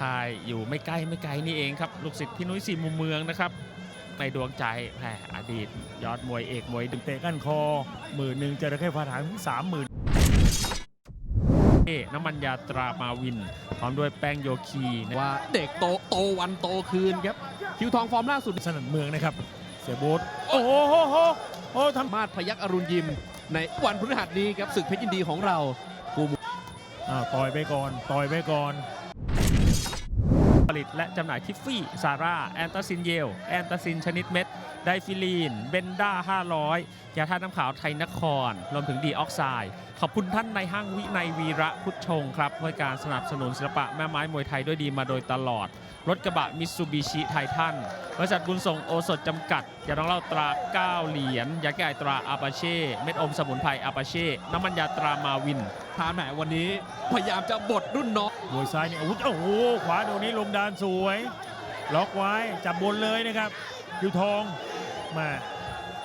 ค่ายอยู่ไม่ใกล้ไม่ไกลนี่เองครับลูกศิษย์พี่นุ้ยสี่มุมเมืองนะครับในดวงใจแหมอดีต ยอดมวยเอกมวยดึงเตะก้านคอหมื่นหนึ่งจระเข้ฟาถางสามหมื่นเท่น้ำมันยาตรามาวิน พร้อมด้วยแป้งโยคีนะว่าเด็กโตโตวันโตคืนครับ คิวทองฟอร์มล่าสุดสนั่นเมืองนะครับ เสียโบ๊ทโอ้โหโหโหโอ้ทำมาดพยักอรุณยิม ในวันพฤหัสนี้ครับศึกเพชรยินดีของเรากูมูอ้าวต่อยไปก่อน ต่อยไปก่อน ผลิตและจำหน่ายทิฟฟี่ซาร่าแอนตาซินเยล แอนตาซินชนิดเม็ด ไดฟิลีน เบนด้า 500 ยาธาตุน้ำขาวไทยนคร รวมถึงดีออกไซด์ขอบคุณท่านในห้างวิในยวีระพุทธชงครับให้การสนับสนุนศิลปะแม่ไม้มวยไทยด้วยดีมาโดยตลอด รถกระบะมิตซูบิชิไททันบริษัทบุญส่งโอสถจำกัดยาน้องเหล่าตรา 9 เหรียญยาแก้ไอตราอาปาเช่เม็ดอมสมุนไพรอาปาเช่น้ำมันยาตรามาวินทานแหมวันนี้พยายามจะบดรุ่นน้องมวยซ้ายนี่อาวุธโอ้โหขวาโดนนี้ลงดานสวย ล็อกไว้จับบนเลยนะครับคิวทองมา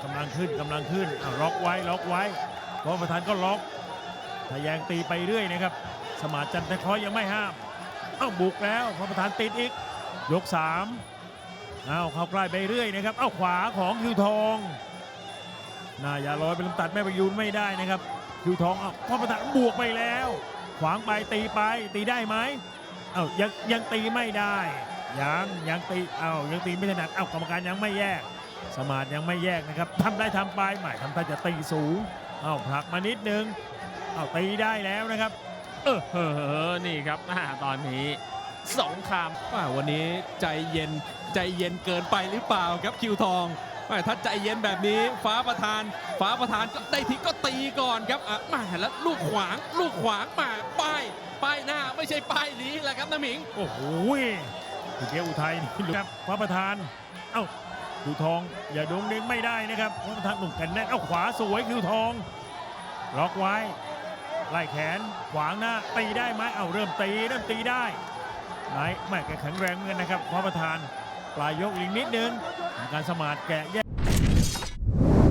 กำลังขึ้นกำลังขึ้นอ้าล็อกไว้ล็อกไว้พอประธานก็ล็อกทะแยงตีไปเรื่อยนะครับ สมาร์ทจันทคอยยังไม่ห้ามเอ้าบุกแล้วพอประธานติดอีก ยกสามเอ้าเข้าใกล้ไปเรื่อยนะครับเอ้าขวาของคิวทองน้าอย่าลอยเป็นลำตัดแม่ประยูนไม่ได้นะครับคิวทองเอ้าพอประธานบวกไปแล้ว ขวางไปตีไปตีได้ไหม เอ้ายังยังตีไม่ได้ยังยังตีเอ้ายังตีไม่ถนัดเอ้ากรรมการยังไม่แยก สมาร์ทยังไม่แยกนะครับทำได้ทำไปใหม่ทำท่าจะตีสูงเอ้าผลักมานิดนึงเอ้าตีได้แล้วนะครับ เออเฮ้อนี่ครับอ่าตอนนี้สงครามว่าวันนี้ใจเย็นใจเย็นเกินไปหรือเปล่าครับคิวทองแม่ถ้าใจเย็นแบบนี้ฟ้าประธาน ฟ้าประธานก็ได้ทีก็ตีก่อนครับอะแมาแล้วลูกขวางลูกขวางมาป้ายป้ายหน้า ไม่ใช่ป้ายนี้แหละครับน้ำหมิง โอ้โหพี่เกียวอุทัยนี่ดูครับพระประธาน เอ้าคิวทองอย่าดงเด้งไม่ได้นะครับพระประธานหนุ่มกันแน่นเอ้าขวาสวยคิวทอง ล็อกไว้ ไล่แขนขวางหน้าตีได้ไหมเอ้าเริ่มตีเริ่มตีได้ไหนแม่แกแข็งแรงเหมือนกันนะครับพระประธานปลายยกอีกนิดนึงทำการสมาร์ทแกะแยก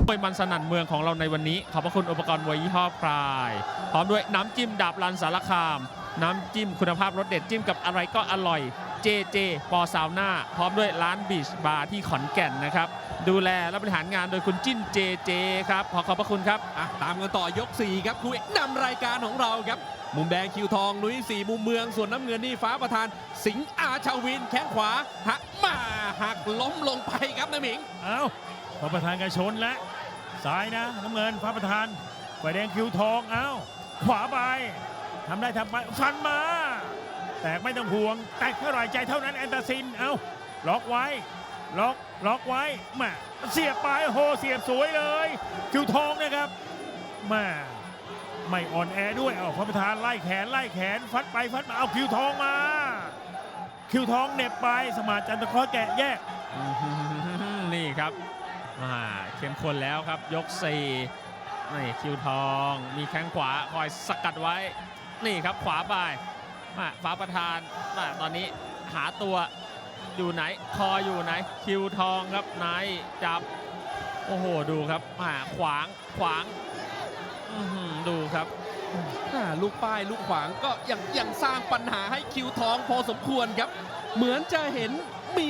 มวยมันสนั่นเมืองของเราในวันนี้ ขอบพระคุณอุปกรณ์มวยยี่ห้อพราย พร้อมด้วยน้ำจิ้มดาบลันสารคาม น้ำจิ้มคุณภาพรสเด็ดจิ้มกับอะไรก็อร่อยเจเจปอซาวน่าพร้อมด้วยร้านบีชบาร์ที่ขอนแก่นนะครับ ดูแลและบริหารงานโดยคุณจิ้นเจเจครับ ขอขอบพระคุณครับ อะตามกันต่อยก 4 ครับคู่เอกนำรายการของเราครับ มุมแดงคิวทองนุ้ยสี่มุมเมืองส่วนน้ำเงินนี่ฟ้าประธาน สิงห์อาชาวิน แข้งขวาหักมาหักล้มลงไปครับน้ำหมิง เอ้าพระประธานกระชนแล้วซ้ายนะน้ำเงินพระประธานไฟแดงคิวทองเอ้าขวาไป ทำได้ทำไปฟันมา แตกไม่ต้องห่วง แตกเท่าไหร่ใจเท่านั้นแอนตาซิน เอาล็อกไว้ ล็อกล็อกไว้แม่เสียบไปโอ้โหเสียบสวยเลยคิวทองนะครับแม่ไม่อ่อนแอด้วยเอาพระประธานไล่แขนไล่แขนฟัดไปฟัดมาเอาคิวทองมา คิวทองเหน็บไปสมาจันทร์คอแกะแยกนี่ครับอ่าเข้มข้นแล้วครับยก4นี่คิวทอง มีแข้งขวาคอยสกัดไว้ นี่ครับขวาไปมาฟ้าประธานมาตอนนี้หาตัวอยู่ไหน คออยู่ไหน คิวทองครับไหนจับ โอ้โห ดูครับมาขวางขวางดูครับอ่าลูกป้ายลูกขวางก็ยังยังสร้างปัญหาให้คิวทองพอสมควรครับ เหมือนจะเห็นมี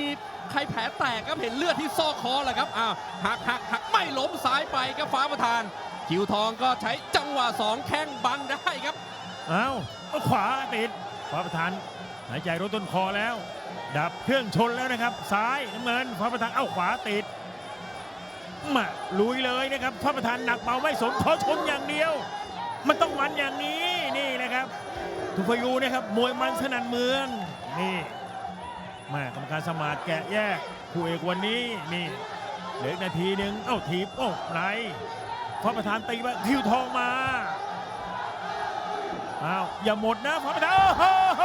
ใครแผลแตกครับเห็นเลือดที่ซอกคอแหละครับอ้าวหักหักหักไม่ล้มซ้ายไปครับฟ้าประธาน คิวทองก็ใช้จังหวะสองแข้งบังได้ครับ อาเอาขวาติดฟ้าประธานหายใจรถต้นคอแล้ว ดับเครื่องชนแล้วนะครับ ซ้ายน้ำเงินฟ้าประธานเอาขวาติดมาลุยเลยนะครับฟ้าประธานหนักเบาไม่สนขอชนอย่างเดียว มันต้องมันอย่างนี้นี่นะครับทุพยูนะครับมวยมันสนั่นเมืองนี่แม่กรรมการสมาร์แกะแยกคู่เอกวันนี้นี่เหลือนาทีหนึ่งเอ้าทีบโอ้ไรฟ้าประธานตีมาคิวทองมา อ้าวอย่าหมดนะพระประธานโอ้โห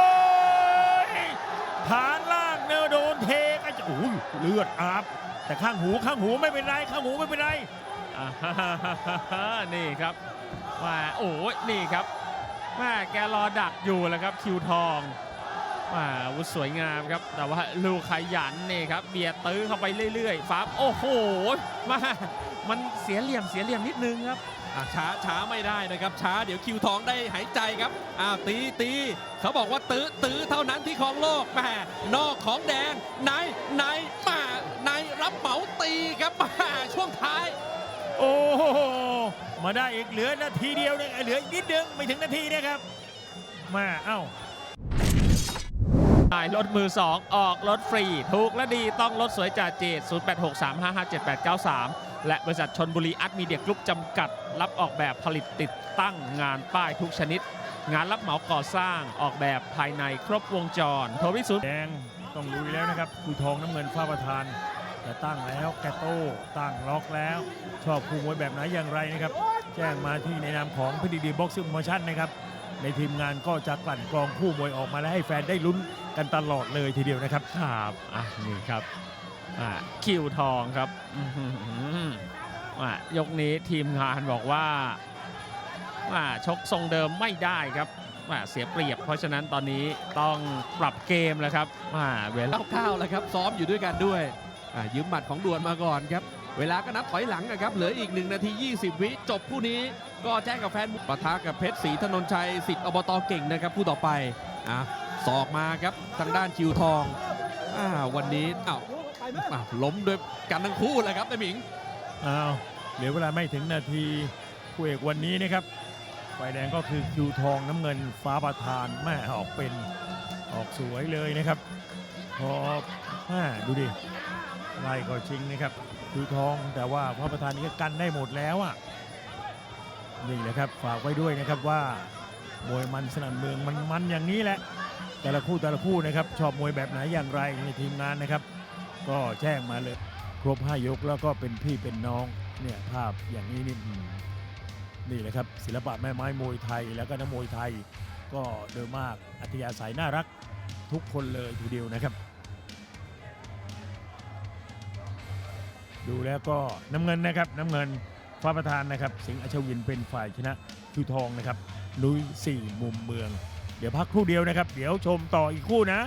ฐานล่างเนอโดนเทกันจะโอ้ยเลือดอาบ แต่ข้างหูข้างหูไม่เป็นไรข้างหูไม่เป็นไรอ่าฮ่าฮ่าฮ่านี่ครับมาโอ้ยนี่ครับแมาแกรอดักอยู่แหล้วครับคิวทองมาอาวุธสวยงามครับ แต่ว่าลูกขยันนี่ครับเบียดตื้อเข้าไปเรื่อยๆฟ้าโอ้โหมามันเสียเหลี่ยมเสียเหลี่ยมนิดนึงครับ ช้าช้าไม่ได้นะครับ ช้าเดี๋ยวคิวทองได้หายใจครับอ้าวตีตีเขาบอกว่าตื้อตื้อเท่านั้นที่ของโลกแหมนอกของแดงในในมาในรับเหมาตีครับมาช่วงท้าย โอ้โหมาได้อีกเหลือนาทีเดียวเนี่ยเหลืออีกนิดนึงไม่ถึงนาทีนะครับมาเอ้าขายรถมือ 2 ออกรถฟรี ถูกและดีต้องรถสวยจ่าเจด0863557893 และบริษัทชนบุรีอาร์ตมีเดียกรุ๊ปจำกัด รับออกแบบผลิตติดตั้งงานป้ายทุกชนิด งานรับเหมาก่อสร้างออกแบบภายในครบวงจร โทรวิสุทแดงต้องลุยแล้วนะครับคูทองน้ำเงินฟ้าประธานจะตั้งแล้วแกโต้ตั้งล็อกแล้ว ชอบคู่มวยแบบไหนอย่างไรนะครับ แจ้งมาที่ในนามของพีดีดีบ็อกซิ่งโมชั่นนะครับในทีมงานก็จะกลั่นกรองคู่มวยออกมาและให้แฟนได้ลุ้นกันตลอดเลยทีเดียวนะครับครับอะนี่ครับอะ คิวทองครับอื้อหืออะยกนี้ทีมงานบอกว่าอะชกทรงเดิมไม่ได้ครับอะเสียเปรียบ เพราะฉะนั้นตอนนี้ต้องปรับเกมแล้วครับอะเวลาเก้าแล้วครับ ซ้อมอยู่ด้วยกันด้วยยืมหมัดของด่วนมาก่อนครับ เวลาก็นับถอยหลังนะครับ เหลืออีก 1 นาที 20 วิจบคู่นี้ก็แจ้งกับแฟนปะทะกับเพชรศรีถนนชัยสิทธิ์อบตเก่งนะครับคู่ต่อไปอะศอกมาครับทางด้านคิวทองอ่าวันนี้อ้าว ล้มด้วยกันทั้งคู่เลยครับนายหมิงอ้าวเหลือเวลาไม่ถึงนาทีคู่เอกวันนี้นะครับฝ่ายแดงก็คือคิวทองน้ำเงินฟ้าประธานแม่ออกเป็นออกสวยเลยนะครับ พอแม่ดูดิไล่ก็จริงนะครับคิวทองแต่ว่าฟ้าประธานนี่ก็กันได้หมดแล้วอะนี่แหละครับฝากไว้ด้วยนะครับว่ามวยมันสนั่นเมืองมันมันอย่างนี้แหละแต่ละคู่แต่ละคู่นะครับชอบมวยแบบไหนอย่างไรในทีมงานนะครับ ก็แจ้งมาเลย ครบ 5 ยกแล้วก็เป็นพี่เป็นน้องเนี่ยภาพอย่างนี้นี่อืมนี่แหละครับ ศิลปะแม่ไม้มวยไทยแล้วก็นักมวยไทย ก็โดยมากอัธยาศัยน่ารักทุกคนเลยทีเดียวนะครับ ดูแล้วก็น้ำเงินนะครับน้ำเงินฟ้าประธานนะครับสิงห์อัชวินเป็นฝ่ายชนะคิวทองนะครับลุยสี่มุมเมือง เดี๋ยวพักครู่เดียวนะครับ เดี๋ยวชมต่ออีกคู่นะ